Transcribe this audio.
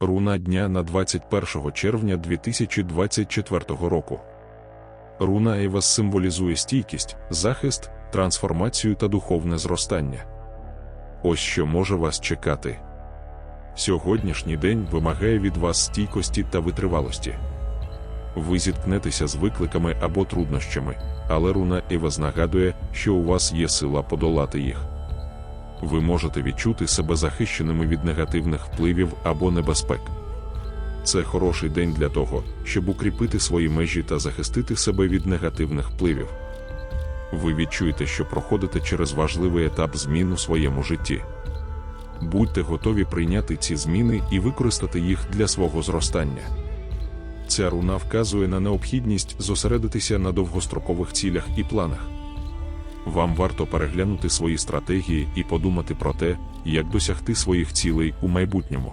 Руна дня на 21 червня 2024 року. Руна Евас символізує стійкість, захист, трансформацію та духовне зростання. Ось що може вас чекати. Сьогоднішній день вимагає від вас стійкості та витривалості. Ви зіткнетеся з викликами або труднощами, але руна Евас нагадує, що у вас є сила подолати їх. Ви можете відчути себе захищеними від негативних впливів або небезпек. Це хороший день для того, щоб укріпити свої межі та захистити себе від негативних впливів. Ви відчуєте, що проходите через важливий етап змін у своєму житті. Будьте готові прийняти ці зміни і використати їх для свого зростання. Ця руна вказує на необхідність зосередитися на довгострокових цілях і планах. Вам варто переглянути свої стратегії і подумати про те, як досягти своїх цілей у майбутньому.